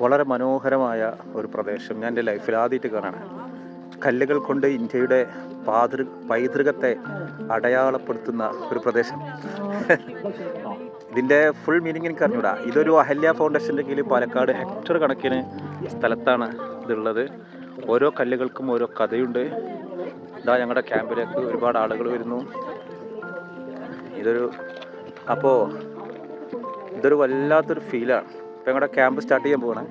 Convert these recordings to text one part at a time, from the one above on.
വളരെ മനോഹരമായ ഒരു പ്രദേശം. ഞാൻ എന്റെ ലൈഫിൽ ആദ്യമായിട്ട് കാണാണ് കല്ലുകൾ കൊണ്ട് ഇന്ത്യയുടെ പാതൃ പൈതൃകത്തെ അടയാളപ്പെടുത്തുന്ന ഒരു പ്രദേശം. ഇതിന്റെ ഫുൾ മീനിങ് എനിക്ക് അറിഞ്ഞൂടാ. ഇതൊരു അഹല്യ ഫൗണ്ടേഷന്റെ കീഴിൽ പാലക്കാട് ഹെക്ടർ കണക്കിന് സ്ഥലത്താണ് ഇതുള്ളത്. ഓരോ കല്ലുകൾക്കും ഓരോ കഥയുണ്ട്. ഇതാ ഞങ്ങളുടെ ക്യാമ്പിലേക്ക് ഒരുപാട് ആളുകൾ വരുന്നു. ഇതൊരു അപ്പോൾ ഇതൊരു വല്ലാത്തൊരു ഫീലാണ് ഇപ്പം ഞങ്ങളുടെ ക്യാമ്പ് സ്റ്റാർട്ട് ചെയ്യാൻ പോകണേ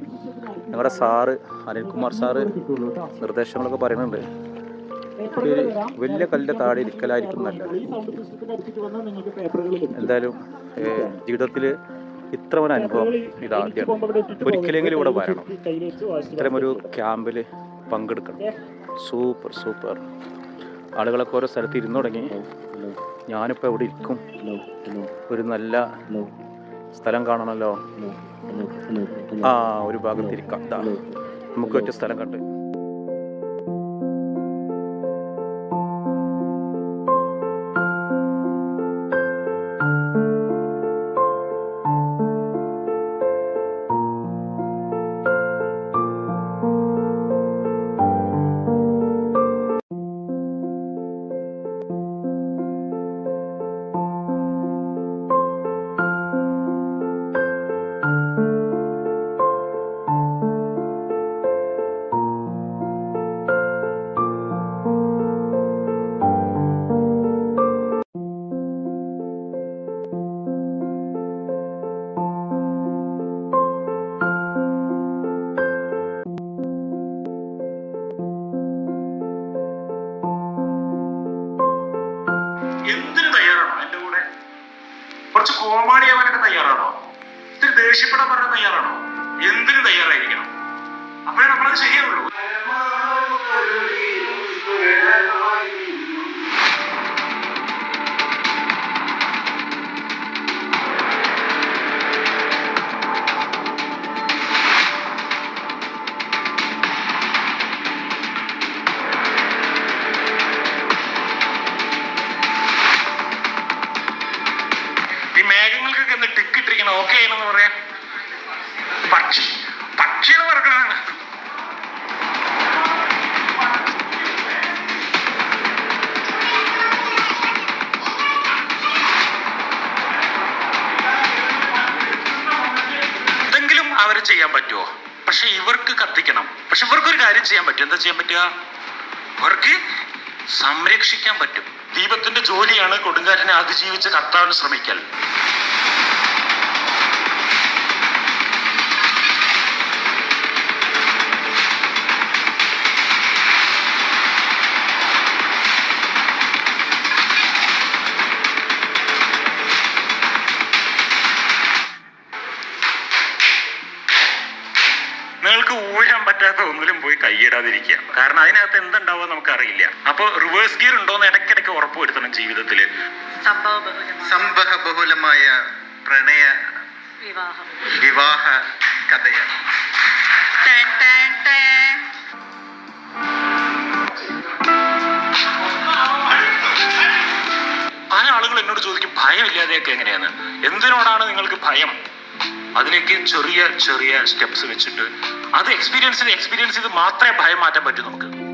ഞങ്ങളുടെ സാറ് അനിൽകുമാർ സാറ് നിർദ്ദേശങ്ങളൊക്കെ പറയുന്നുണ്ട്. ഒരു വലിയ കല്ലിന്റെ താഴെ ഇരിക്കലായിരിക്കും നല്ലത്. എന്തായാലും ജീവിതത്തിൽ ഇത്രമൊരു അനുഭവം ഇതാദ്യം. ഒരിക്കലെങ്കിലും ഇവിടെ വരണം. ഇത്തരമൊരു ക്യാമ്പിൽ പങ്കെടുക്കണം. Super super. ആളുകളൊക്കെ ഓരോ സ്ഥലത്ത് ഇരുന്നു തുടങ്ങി. ഞാനിപ്പോൾ എവിടെ ഇരിക്കും? ഒരു നല്ല സ്ഥലം കാണണമല്ലോ ആ ഒരു ഭാഗത്തിരിക്കാം നമുക്ക് ഒറ്റ സ്ഥലം കണ്ട്. കോമാളിയാവാനൊക്കെ തയ്യാറാണോ? ഇത്തിരി ദേഷ്യപ്പെടാൻ പറഞ്ഞ തയ്യാറാണോ? എന്തിനു തയ്യാറായിരിക്കണം. അപ്പോഴേ നമ്മളത് ശരിയാവുള്ളൂ ഓക്കെ ചെയ്യണമെന്ന് പറയാൻ? പക്ഷി പക്ഷികൾ പറക്കണതാണ് എന്തെങ്കിലും അവർ ചെയ്യാൻ പറ്റുമോ പക്ഷെ ഇവർക്ക് കത്തിക്കണം. പക്ഷെ ഇവർക്കൊരു കാര്യം ചെയ്യാൻ പറ്റും. എന്താ ചെയ്യാൻ പറ്റുക? ഇവർക്ക് സംരക്ഷിക്കാൻ പറ്റും. ദീപത്തിന്റെ ജോലിയാണ് കൊടുങ്കാറ്റിനെ അതിജീവിച്ച് കത്താൻ ശ്രമിക്കൽ. പറ്റാത്ത ഒന്നിലും പോയി കൈയിടാതിരിക്കുക കാരണം അതിനകത്ത് എന്തുണ്ടാവുക നമുക്കറിയില്ല. അപ്പൊ റിവേഴ്സ് ഗിയർ ഉണ്ടോ എന്ന് ഇടയ്ക്കിടയ്ക്ക് ഉറപ്പുവരുത്തണം ജീവിതത്തിൽ സംഭവബഹുലമായ സംഭവബഹുലമായ പ്രണയ വിവാഹം. വിവാഹ കഥയാണ്. പല ആളുകൾ എന്നോട് ചോദിക്കും ഭയമില്ലാതെയൊക്കെ എങ്ങനെയാണ് എന്തിനോടാണ് നിങ്ങൾക്ക് ഭയം? അതിലേക്ക് ചെറിയ ചെറിയ സ്റ്റെപ്സ് വെച്ചിട്ട് അത് എക്സ്പീരിയൻസ് എക്സ്പീരിയൻസ് ചെയ്ത് മാത്രമേ ഭയം മാറ്റാൻ പറ്റൂ നമുക്ക്.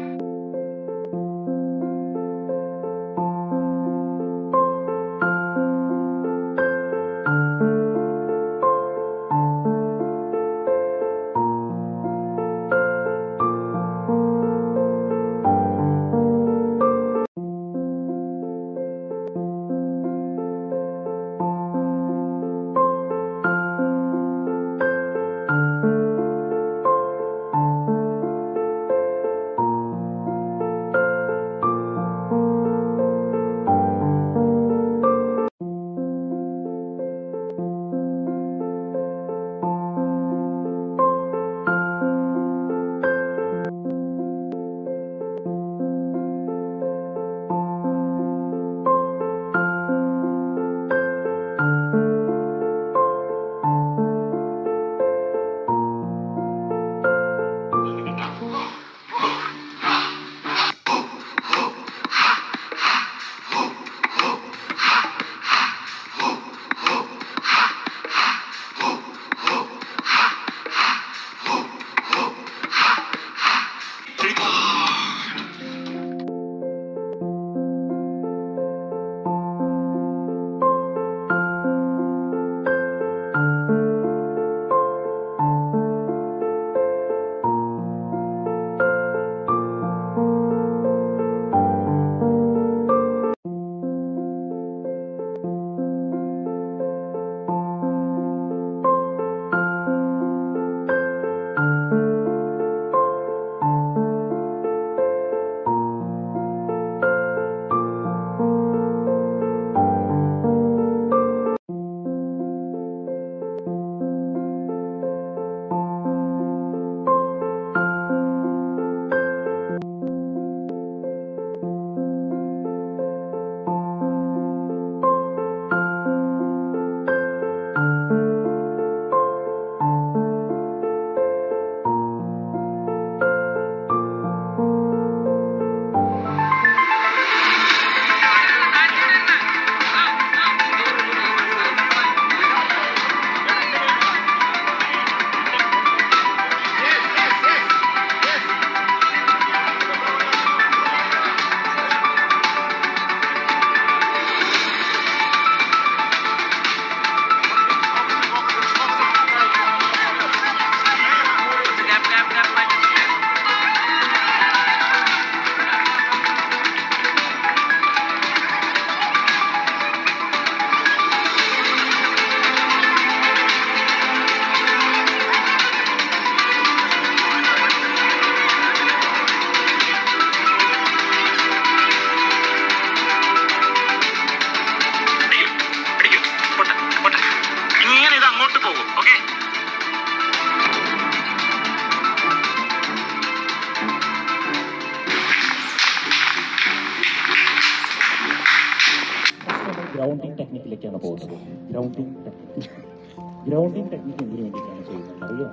ഗ്രൗണ്ടിങ് ടെക്നിക്കിലേക്കാണ് പോകുന്നത്. ഗ്രൗണ്ടിങ് ടെക്നിക്ക് ഗ്രൗണ്ടിങ് ടെക്നിക്ക് എന്തിനു വേണ്ടിയിട്ടാണ് ചെയ്യുന്നത്? അറിയാം?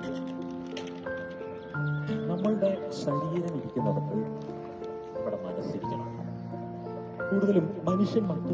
നമ്മളുടെ ശരീരം ഇരിക്കുന്നിടത്ത് നമ്മുടെ മനസ്സിരിക്കണം. കൂടുതലും മനുഷ്യൻ മറ്റു